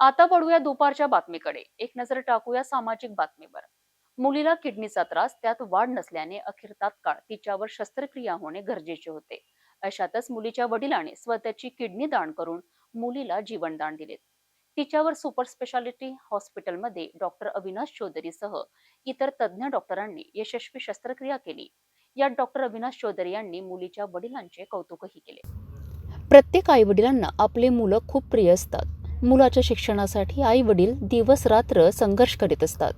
आता पडूया दुपारच्या बातमीकडे. एक नजर टाकूया सामाजिक बातमीवर. मुलीला किडनीचा त्रास त्यात वाढ नसल्याने अखेर तात्काळ तिच्यावर शस्त्रक्रिया होणे गरजेचे होते. अशातच मुलीच्या वडिलांनी स्वतःची किडनी दान करून मुलीला जीवनदान दिले. तिच्यावर सुपर स्पेशालिटी हॉस्पिटलमध्ये डॉक्टर अविनाश चौधरी सह इतर तज्ज्ञ डॉक्टरांनी यशस्वी शस्त्रक्रिया केली. यात डॉक्टर अविनाश चौधरी यांनी मुलीच्या वडिलांचे कौतुकही केले. प्रत्येक आई वडिलांना आपले मुलं खूप प्रिय असतात. मुलाच्या शिक्षणासाठी आई वडील दिवस रात्र संघर्ष करीत असतात.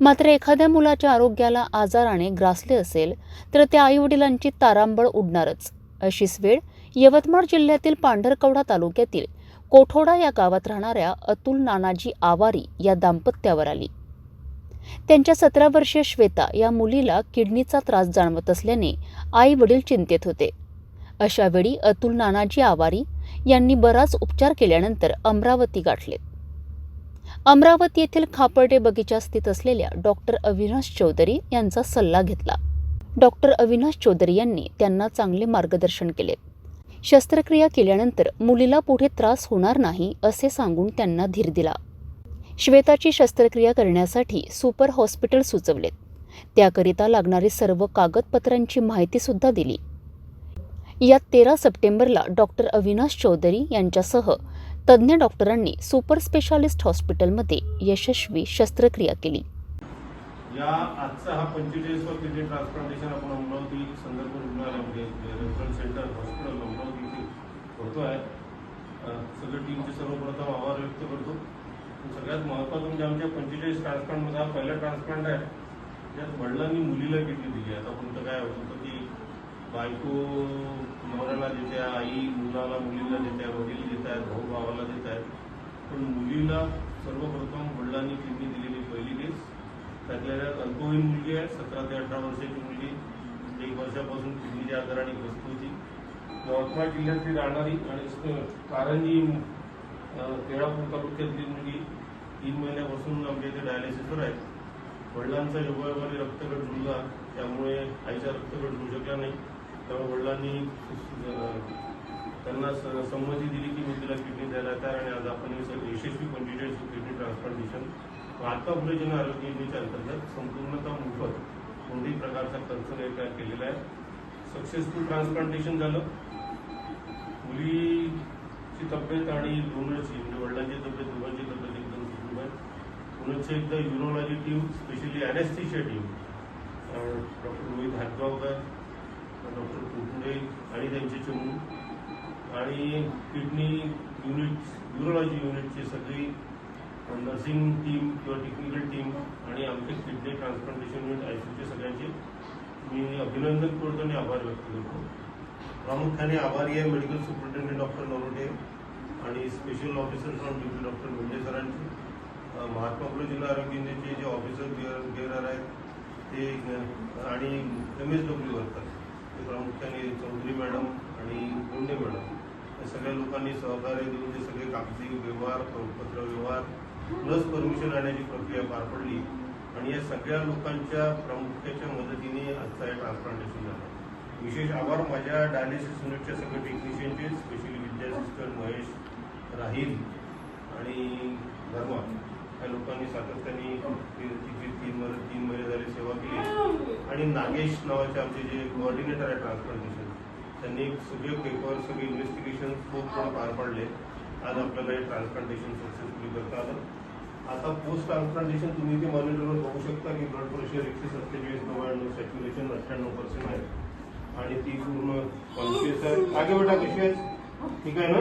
मात्र एखाद्या मुलाच्या आरोग्याला आजाराने ग्रासले असेल तर त्या आई वडिलांची तारांबळ उडणारच. अशीच वेळ यवतमाळ जिल्ह्यातील पांढरकवडा तालुक्यातील कोठोडा या गावात राहणाऱ्या अतुल नानाजी आवारी या दाम्पत्यावर आली. त्यांच्या सतरा वर्षीय श्वेता या मुलीला किडनीचा त्रास जाणवत असल्याने आई वडील चिंतेत होते. अशावेळी अतुल नानाजी आवारी यांनी बराच उपचार केल्यानंतर अमरावती गाठलेत अमरावती येथील खापर्डे बगीचा स्थित असलेल्या डॉक्टर अविनाश चौधरी यांचा सल्ला घेतला. डॉक्टर अविनाश चौधरी यांनी त्यांना चांगले मार्गदर्शन केले. शस्त्रक्रिया केल्यानंतर मुलीला पुढे त्रास होणार नाही असे सांगून त्यांना धीर दिला. श्वेताची शस्त्रक्रिया करण्यासाठी सुपर हॉस्पिटल सुचवलेत त्याकरिता लागणारी सर्व कागदपत्रांची माहितीसुद्धा दिली. यात तेरा सप्टेंबरला डॉक्टर अविनाश चौधरी यांच्यासह तज्ज्ञ डॉक्टरांनी सुपर स्पेशालिस्ट हॉस्पिटलमध्ये यशस्वी शस्त्रक्रिया केली. या आजचा हा पंचेचाळीसवा किडनी ट्रान्सप्लांटेशन आपण अमरावती संदर्भ रुग्णालयामध्ये रेफरल सेंटर हॉस्पिटल अमरावती इथे होतो आहे सगळ्या टीमचे सर्वप्रथम आभार व्यक्त करतो. सगळ्यात महत्त्वाचं म्हणजे आमच्या पंचेचाळीस ट्रान्सप्लांटमध्ये हा पहिला ट्रान्सप्लांट आहे. ज्यात वडिलांनी मुलीला किडनी दिली आहे. आता कोणतं काय होतं की बायको नवऱ्याला देते आई मुलाला मुलीला देत आहे, वडील देत आहेत भाऊ भावाला देत आहेत पण मुलीला सर्वप्रथम वडिलांनी किडनी दिलेली पहिली केस. त्यातल्या अल्पवयीन मुलगी आहे सतरा ते अठरा वर्षाची मुलगी. एक वर्षापासून किडनीच्या आजाराने ग्रस्त होती. यवतमाळ जिल्ह्यातली राहणारी आणि कारंजी केळापूर तालुक्यातली मुलगी. तीन महिन्यापासून आमच्या इथे डायलिसिसवर आहे. वडिलांचा योगायोगाने रक्तगट जुळला त्यामुळे आईचा रक्तगट होऊ शकला नाही. तेव्हा वडिलांनी त्यांना संमती दिली की मी तिला किडनी द्यायला तयार आणि आज आपण यशस्वी पंचेचाळीस किडनी ट्रान्सप्लांटेशन आता फुले जन आरोग्य योजनेच्या अंतर्गत संपूर्णतः मोफत कोणत्याही प्रकारचा खर्च नाही काय केलेला आहे. सक्सेसफुल ट्रान्सप्लांटेशन झालं. मुलीची तब्येत आणि डोनरची म्हणजे वडिलांची तब्येत दोघांची तब्येत एकदम सुरू आहे. पुण्याची एकदा urology team specially anaesthesia team doctor Rohit Hatgaonkar doctor कुटुंबे आणि त्यांचे चमू आणि किडनी युनिट युरोलॉजी युनिटची सगळी नर्सिंग टीम किंवा टेक्निकल टीम आणि आमचे किडनी ट्रान्सप्लांटेशन युनिट आयसीयूचे सगळ्यांचे मी अभिनंदन करतो आणि आभार व्यक्त करतो. प्रामुख्याने आभारी आहे मेडिकल सुपरिटेंडेंट डॉक्टर नरोटे आणि special officer from duty doctor Munde सरांचे. Mahatma Phule जिल्हा आरोग्य केंद्राचे जे ऑफिसर गेअर आहेत ते आणि एम एस डब्ल्यू करतात. ते प्रामुख्याने चौधरी मॅडम आणि गोंडे मॅडम या सगळ्या लोकांनी सहकार्य देऊन ते सगळे कागदी व्यवहार पत्र व्यवहार प्लस परमिशन आणण्याची प्रक्रिया पार पडली आणि या सगळ्या लोकांच्या प्रामुख्याच्या मदतीने आजचा हे ट्रान्सप्लांटेशन झालं. विशेष आभार माझ्या डायलिसिस युनिटच्या सगळे टेक्निशियनचे स्पेशली विद्या सिस्टर महेश राहील आणि धर्मा या लोकांनी सातत्याने तिथे तीन महिने तीन महिने झाले सेवा केली. आणि नागेश नावाचे आमचे जे कोऑर्डिनेटर आहे ट्रान्सप्लांटेशन त्यांनी सगळे पेपर सगळे इन्व्हेस्टिगेशन खूप पार पाडले. आज आपल्याला हे ट्रान्सप्लांटेशन सक्सेसफुली करता आलं. आता पोस्ट ट्रान्सप्लांटेशन तुम्ही ते मॉनिटरवर बघू शकता की ब्लड प्रेशर एकशे सत्तेचाळीस नव्याण्णव सॅच्युरेशन अठ्ठ्याण्णव पर्सेंट आहे. आणि ती पूर्ण कॉन्शियस आहे. आगे बेटा कशी आहे? ठीक आहे ना?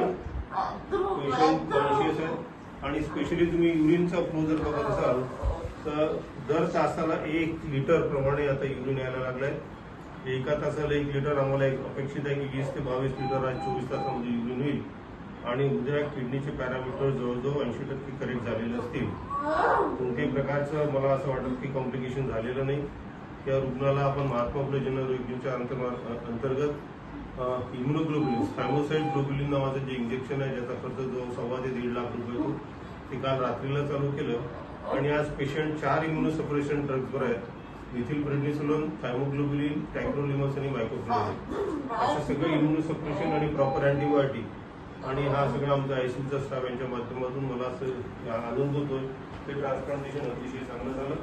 पेशंट कॉन्शियस आहे. आणि स्पेशली तुम्ही युरिनचा फ्लो जर बघत असाल तर दर तासाला एक लिटर प्रमाणे आता युरिन यायला लागलाय. एका तासाला एक लिटर आम्हाला एक अपेक्षित आहे की वीस ते बावीस लिटर आज चोवीस तासामध्ये युरिन होईल. आणि उद्या किडनीचे पॅरामीटर जवळजवळ ऐंशी टक्के करेक्ट झालेले असतील. कोणत्याही प्रकारचं मला असं वाटत की कॉम्प्लिकेशन झालेलं नाही. त्या रुग्णाला आपण महात्मा फुले जनआरोग्याच्या अंतर्गत इम्युनोग्लोबुलिन थायमोसाईड ग्लोबुलिन नावाचं जे इंजेक्शन आहे ज्याचा खर्च जो सव्वा ते दीड लाख रुपये होतो ते काल रात्रीला चालू केलं. आणि आज पेशंट चार इम्युनोसप्रेशन ड्रग्सवर आहेत. मिथिल प्रेडनिसोलोन थायमोग्लोबुलिन टॅक्रोलिमस आणि मायकोफ्लोरिन असे सगळे इम्युनोसप्रेशन आणि प्रॉपर अँटीबायोटिक आणि हा सगळा आमचा आयसीयूचा स्टाफ यांच्या माध्यमातून मला असं आनंद होतोय. ते ट्रान्सप्लांटेशन अतिशय चांगलं झालं.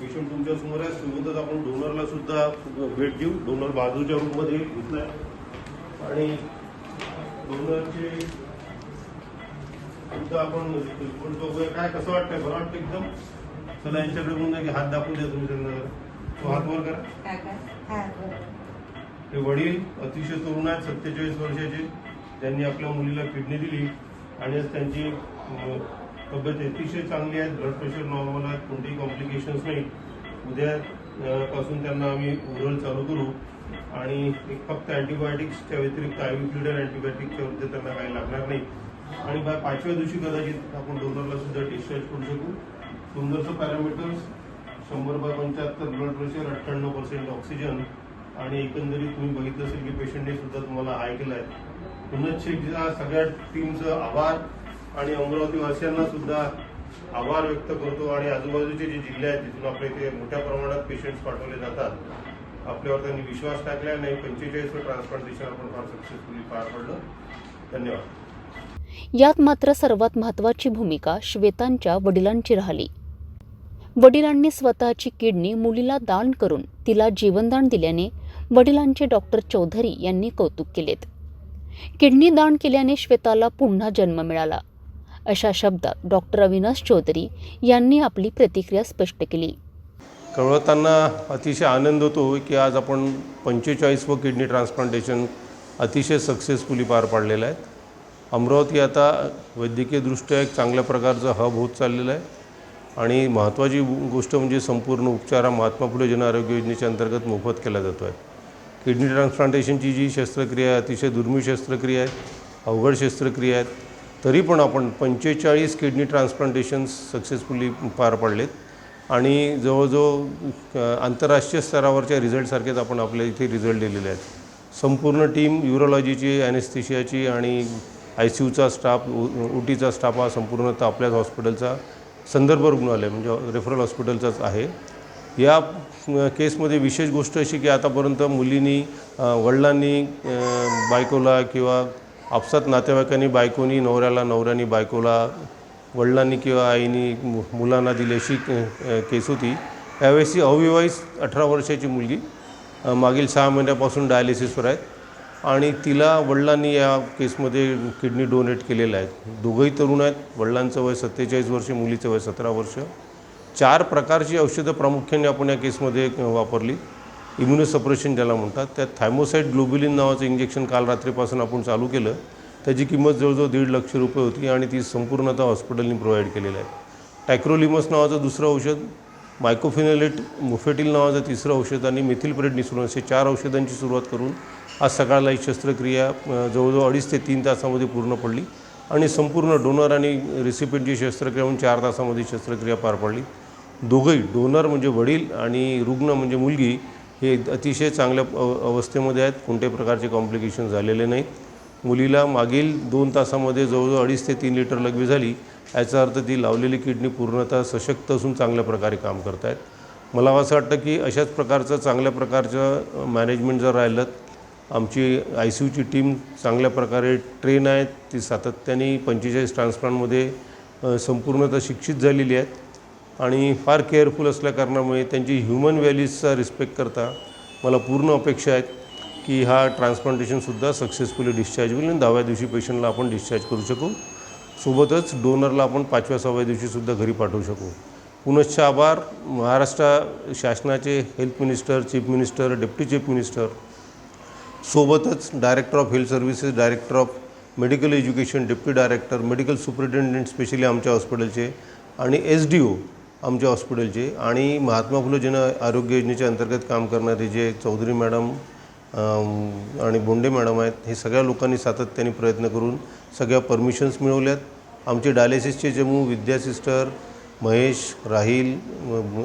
पेशंट तुमच्यासमोर आहे. सोबतच आपण डोनरला सुद्धा भेट देऊ. डोनर बाजूच्या रूममध्ये घेतलाय आणि डोनरचे सुद्धा आपण रिपोर्ट बघूया काय कसं वाटतंय? बरं वाटतं एकदम? चला यांच्याकडे म्हणून की हात दाखवून द्या तुम्ही त्यांना. तो हात वर करा. हा. ते वडील अतिशय तरुण आहेत सत्तेचाळीस वर्षाचे. ज्यांनी आपल्या मुलीला किडनी दिली आणि आज त्यांची तब्येत अतिशय चांगली आहे. ब्लड प्रेशर नॉर्मल आहे. कोणतेही कॉम्प्लिकेशन्स नाही. उद्या अं, पासून त्यांना आम्ही ओरल चालू करू. आणि एक फक्त अँटीबायोटिक्सच्या व्यतिरिक्त आयुर्वेद अँटीबायोटिकच्या वरती त्यांना काही लागणार नाही. आणि बाय पाचव्या दिवशी कदाचित आपण डोनरला सुद्धा डिस्चार्ज करू शकू. सुंदरसं पॅरामीटर्स शंभर बाय पंच्याहत्तर ब्लड प्रेशर अठ्ठ्याण्णव पर्सेंट ऑक्सिजन आणि एकंदरीत तुम्ही बघितलं असेल की पेशंटने सुद्धा तुम्हाला हाय केलाय. पुनश्च एकदा सगळ्या टीमचं आभार आणि अमरावतीवासियांना सुद्धा आभार व्यक्त करतो. आणि आजूबाजूचे जे जिल्हे आहेत तिथून आपल्या इथे मोठ्या प्रमाणात पेशंट्स पाठवले जातात. आपल्यावर त्यांनी विश्वास टाकला आणि पंचेचाळीसवं ट्रान्सप्लांटेशन आपण फार सक्सेसफुली पार पडलं. धन्यवाद. यात मात्र सर्वात महत्त्वाची भूमिका श्वेतांच्या वडिलांची राहिली. वडिलांनी स्वतःची किडनी मुलीला दान करून तिला जीवनदान दिल्याने वडिलांचे डॉक्टर चौधरी यांनी कौतुक केलेत. किडनी दान केल्याने श्वेताला पुन्हा जन्म मिळाला. अशा शब्दात डॉक्टर अविनाश चौधरी यांनी आपली प्रतिक्रिया स्पष्ट केली. कळवताना अतिशय आनंद होतो की आज आपण पंचेचाळीस व किडनी ट्रान्सप्लांटेशन अतिशय सक्सेसफुली पार पाडलेलं आहे. अमरावती आता वैद्यकीयदृष्ट्या एक चांगल्या प्रकारचं हब होत चाललेलं आहे. आणि महत्त्वाची गोष्ट म्हणजे संपूर्ण उपचार हा महात्मा फुले जन आरोग्य योजनेच्या अंतर्गत मोफत केला जातो आहे. किडनी ट्रान्सप्लांटेशनची जी शस्त्रक्रिया आहे अतिशय दुर्मिळ शस्त्रक्रिया आहे अवघड शस्त्रक्रिया आहेत तरी पण आपण पंचेचाळीस किडनी ट्रान्सप्लांटेशन्स सक्सेसफुली पार पाडलेत. आणि जवळजवळ आंतरराष्ट्रीय स्तरावरच्या रिझल्टसारखेच आपण आपल्या इथे रिझल्ट दिलेले आहेत. संपूर्ण टीम युरोलॉजीची ॲनेस्थेशियाची आणि आय सी यूचा स्टाफ ओ टीचा स्टाफ हा संपूर्णतः आपल्याच हॉस्पिटलचा संदर्भ रुग्णालय म्हणजे रेफरल हॉस्पिटलचाच आहे. या केसमध्ये विशेष गोष्ट अशी की आतापर्यंत मुलींनी वडिलांनी बायकोला किंवा आपसात नातेवाईकांनी बायकोनी नवऱ्याला नवऱ्यानी बायकोला वडिलांनी किंवा आईनी मु- मुलांना दिली अशी केस होती. त्यावेळेस ही अविवाहित अठरा वर्षाची मुलगी मागील सहा महिन्यापासून डायलिसिसवर आहेत आणि तिला वडिलांनी या केसमध्ये किडनी डोनेट केलेलं आहे. दोघंही तरुण आहेत. वडिलांचं वय सत्तेचाळीस वर्ष मुलीचं वय सतरा वर्ष. चार प्रकारची औषधं प्रामुख्याने आपण या केसमध्ये वापरली. इम्युनोसप्रेशन ज्याला म्हणतात. त्यात थायमोसाईड ग्लोबिलिन नावाचं इंजेक्शन काल रात्रीपासून आपण चालू केलं. त्याची किंमत जवळजवळ दीड लक्ष रुपये होती आणि ती संपूर्णतः हॉस्पिटलनी प्रोव्हाइड केलेलं आहे. टॅक्रोलिमस नावाचं दुसरं औषध मायक्रोफिनेलेट मुफेटिल नावाचं तिसरं औषध आणि मिथिलप्रेड निसरून असे चार औषधांची सुरुवात करून आज सकाळला ही शस्त्रक्रिया जवळजवळ अडीच ते तीन तासामध्ये पूर्ण पडली आणि संपूर्ण डोनर आणि रेसिपियंटची शस्त्रक्रिया म्हणून चार तासामध्ये शस्त्रक्रिया पार पडली. दोघंही डोनर म्हणजे वडील आणि रुग्ण म्हणजे मुलगी हे अतिशय चांगल्या अवस्थेमध्ये आहेत. कोणत्याही प्रकारचे कॉम्प्लिकेशन झालेले नाहीत. मुलीला मागील दोन तासामध्ये जवळजवळ अडीच ते तीन लिटर लघवी झाली. याचा अर्थ ती लावलेली किडनी पूर्णतः सशक्त असून चांगल्या प्रकारे काम करत आहेत मला असं वाटतं की अशाच प्रकारचं चांगल्या प्रकारचं मॅनेजमेंट जर राहिलं आमची आय सी यूची टीम चांगल्या प्रकारे ट्रेन आहेत ती सातत्याने पंचेचाळीस ट्रान्सप्लांटमध्ये संपूर्णतः शिक्षित झालेली आहेत. आणि फार केअरफुल असल्या कारणामुळे त्यांची ह्युमन व्हॅल्यूजचा रिस्पेक्ट करता मला पूर्ण अपेक्षा आहेत. की हा ट्रान्सप्लांटेशनसुद्धा सक्सेसफुली डिस्चार्ज होईल आणि दहाव्या दिवशी पेशंटला आपण डिस्चार्ज करू शकू. सोबतच डोनरला आपण पाचव्या सहाव्या दिवशीसुद्धा घरी पाठवू शकू. पुनश्च आभार. महाराष्ट्र शासनाचे health minister chief minister deputy chief minister सोबतच director of health services director of medical education deputy director medical superintendent specially आमच्या हॉस्पिटलचे आणि एस डी ओ आमच्या हॉस्पिटलचे आणि महात्मा फुले जन आरोग्य योजनेच्या अंतर्गत काम करणारे जे चौधरी मॅडम आणि बोंडे मॅडम आहेत हे सगळ्या लोकांनी सातत्याने प्रयत्न करून सगळ्या परमिशन्स मिळवल्यात. आमचे डायलिसिसचे चमू विद्या सिस्टर महेश राहील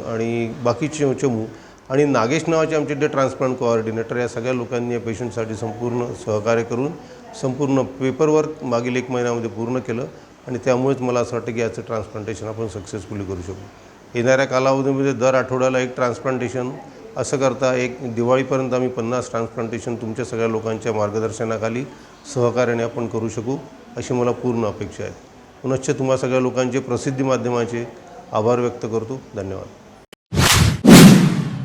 आणि बाकीचे चमू आणि नागेश नावाचे आमचे जे ट्रान्सप्लांट कोऑर्डिनेटर या सगळ्या लोकांनी या पेशंटसाठी संपूर्ण सहकार्य करून संपूर्ण पेपरवर्क मागील एक महिन्यामध्ये पूर्ण केलं आणि त्यामुळेच मला असं वाटतं की याचं ट्रान्सप्लांटेशन आपण सक्सेसफुली करू शकू. येणाऱ्या कालावधीमध्ये दर आठवड्याला एक ट्रान्सप्लांटेशन असं करता एक दिवाळीपर्यंत आम्ही पन्नास ट्रान्सप्लांटेशन तुमच्या सगळ्या लोकांच्या मार्गदर्शनाखाली सहकार्याने आपण करू शकू अशी मला पूर्ण अपेक्षा आहे. पुनश्च तुम्हा सगळ्या लोकांचे प्रसिद्धी माध्यमाचे आभार व्यक्त करतो. धन्यवाद.